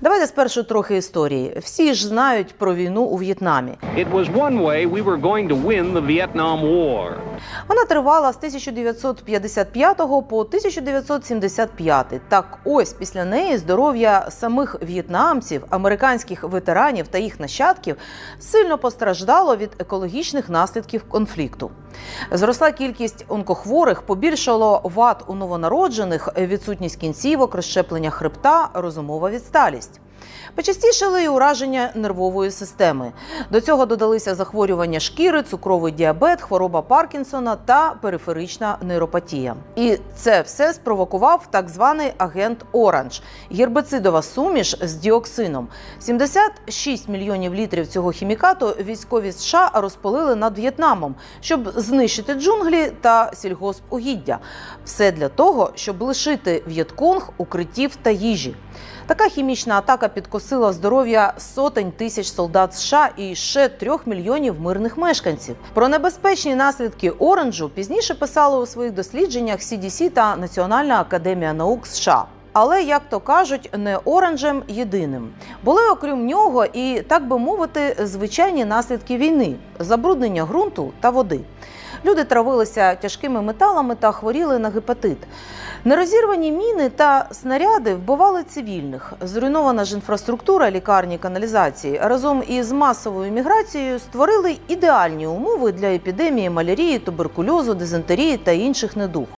Давайте спершу трохи історії. Всі ж знають про війну у В'єтнамі. We. Вона тривала з 1955 по 1975. Так ось після неї здоров'я самих в'єтнамців, американських ветеранів та їх нащадків сильно постраждало від екологічних наслідків конфлікту. Зросла кількість онкохворих, побільшало вад у новонароджених, відсутність кінцівок, розщеплення хребта, розумова відсталість. Почастішали і ураження нервової системи. До цього додалися захворювання шкіри, цукровий діабет, хвороба Паркінсона та периферична нейропатія. І це все спровокував так званий агент Оранж гербицидова суміш з діоксином. 76 мільйонів літрів цього хімікату військові США розпалили над В'єтнамом, щоб знищити джунглі та сільгоспугіддя. Все для того, щоб лишити В'єтконг укриттів та їжі. Така хімічна атака підкосила здоров'я сотень тисяч солдат США і ще трьох мільйонів мирних мешканців. Про небезпечні наслідки оранжу пізніше писали у своїх дослідженнях CDC та Національна академія наук США. Але, як то кажуть, не оранжем єдиним. Були окрім нього і, так би мовити, звичайні наслідки війни забруднення ґрунту та води. Люди травилися тяжкими металами та хворіли на гепатит. Нерозірвані міни та снаряди вбивали цивільних. Зруйнована ж інфраструктура лікарні каналізації разом із масовою міграцією створили ідеальні умови для епідемії малярії, туберкульозу, дизентерії та інших недуг.